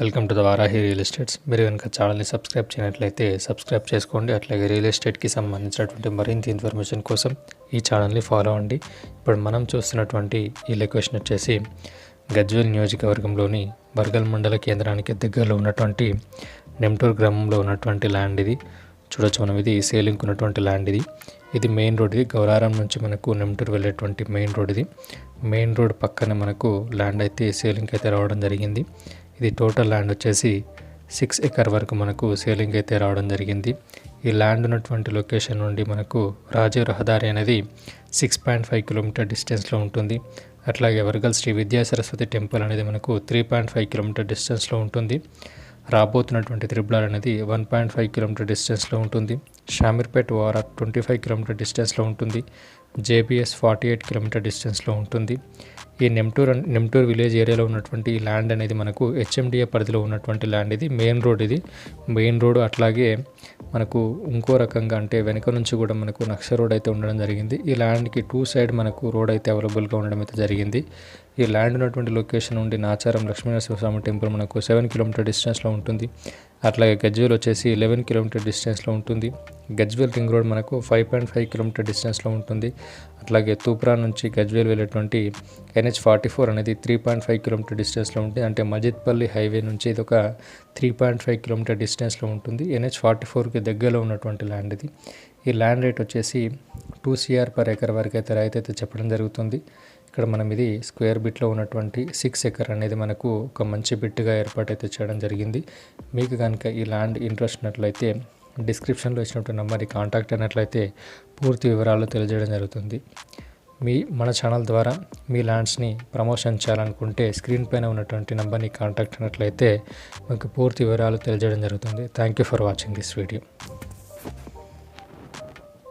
Welcome to the Varahi real estates. మీరు కనుక ఛానల్ని సబ్స్క్రైబ్ చేయనట్లయితే సబ్స్క్రైబ్ చేసుకోండి. అట్లాగే రియల్ ఎస్టేట్కి సంబంధించినటువంటి మరింత ఇన్ఫర్మేషన్ కోసం ఈ ఛానల్ని ఫాలో అవ్వండి. ఇప్పుడు మనం చూస్తున్నటువంటి ఈ లొకేషన్ వచ్చేసి గజ్వల్ నియోజకవర్గంలోని బర్గల్ మండల కేంద్రానికి దగ్గరలో ఉన్నటువంటి నెమ్టూర్ గ్రామంలో ఉన్నటువంటి ల్యాండ్ ఇది. చూడొచ్చు మనం ఇది సేలింగ్ ఉన్నటువంటి ల్యాండ్ ఇది. ఇది మెయిన్ రోడ్ ఇది. గౌరారం నుంచి మనకు నెమ్టూర్ వెళ్ళేటువంటి మెయిన్ రోడ్ ఇది. మెయిన్ రోడ్ పక్కన మనకు ల్యాండ్ అయితే సేలింగ్ అయితే రావడం జరిగింది. ఇది టోటల్ ల్యాండ్ వచ్చేసి సిక్స్ ఎకర్ వరకు మనకు సేలింగ్ అయితే రావడం జరిగింది. ఈ ల్యాండ్ ఉన్నటువంటి లొకేషన్ నుండి మనకు రాజీవ్ రహదారి అనేది సిక్స్ పాయింట్ ఫైవ్ కిలోమీటర్ డిస్టెన్స్లో ఉంటుంది. అట్లాగే వరగల్ శ్రీ విద్యా సరస్వతి టెంపుల్ అనేది మనకు త్రీ పాయింట్ ఫైవ్ కిలోమీటర్ డిస్టెన్స్లో ఉంటుంది. రాబోతున్నటువంటి త్రిబులార్ అనేది వన్ పాయింట్ ఫైవ్ కిలోమీటర్ డిస్టెన్స్లో ఉంటుంది. షామీర్పేట్ వారా ట్వంటీ ఫైవ్ కిలోమీటర్ డిస్టెన్స్లో ఉంటుంది. జేబీఎస్ ఫార్టీ ఎయిట్ కిలోమీటర్ డిస్టెన్స్లో ఉంటుంది. ఈ నెమ్టూర్ నెమ్టూర్ విలేజ్ ఏరియాలో ఉన్నటువంటి ఈ ల్యాండ్ అనేది మనకు హెచ్ఎండిఏ పరిధిలో ఉన్నటువంటి ల్యాండ్ ఇది. మెయిన్ రోడ్ ఇది. మెయిన్ రోడ్ అట్లాగే మనకు ఇంకో రకంగా అంటే వెనుక నుంచి కూడా మనకు నక్ష రోడ్ అయితే ఉండడం జరిగింది. ఈ ల్యాండ్కి టూ సైడ్ మనకు రోడ్ అయితే అవైలబుల్గా ఉండడం అయితే జరిగింది. ఈ ల్యాండ్ ఉన్నటువంటి లొకేషన్ నుండి నాచారం లక్ష్మీనరసింహస్వామి టెంపుల్ మనకు సెవెన్ కిలోమీటర్ డిస్టెన్స్లో ఉంటుంది. అట్లాగే గజ్వేల్ వచ్చేసి లెవెన్ కిలోమీటర్ డిస్టెన్స్లో ఉంటుంది. గజ్వేల్ రింగ్ రోడ్ మనకు ఫైవ్ పాయింట్ ఫైవ్ కిలోమీటర్ డిస్టెన్స్లో ఉంటుంది. అట్లాగే తూప్రా నుంచి గజ్వేల్ వెళ్ళేటువంటి ఎన్హెచ్ ఫార్టీ ఫోర్ అనేది త్రీ పాయింట్ ఫైవ్ కిలోమీటర్ డిస్టెన్స్లో ఉంటుంది. అంటే మజిద్పల్లి హైవే నుంచి ఇది ఒక త్రీ పాయింట్ ఫైవ్ కిలోమీటర్ డిస్టెన్స్లో ఉంటుంది. ఎన్హెచ్ ఫార్టీ ఫోర్కి దగ్గరలో ఉన్నటువంటి ల్యాండ్ ఇది. ఈ ల్యాండ్ రేట్ వచ్చేసి టూ సిఆర్ పర్ ఎకర్ వరకు అయితే రైతు అయితే చెప్పడం జరుగుతుంది. ఇక్కడ మనం ఇది స్క్వేర్ బిట్లో ఉన్నటువంటి సిక్స్ ఎకర్ అనేది మనకు ఒక మంచి బిట్గా ఏర్పాటు అయితే చేయడం జరిగింది. మీకు కనుక ఈ ల్యాండ్ ఇంట్రెస్ట్ ఉన్నట్లయితే డిస్క్రిప్షన్లో ఇచ్చినటువంటి నెంబర్ని కాంటాక్ట్ అయినట్లయితే పూర్తి వివరాలు తెలియజేయడం జరుగుతుంది. మీ మన ఛానల్ ద్వారా మీ ల్యాండ్స్ని ప్రమోషన్ చేయాలనుకుంటే స్క్రీన్ పైన ఉన్నటువంటి నెంబర్ని కాంటాక్ట్ అయినట్లయితే మీకు పూర్తి వివరాలు తెలియజేయడం జరుగుతుంది. Thank you for watching this video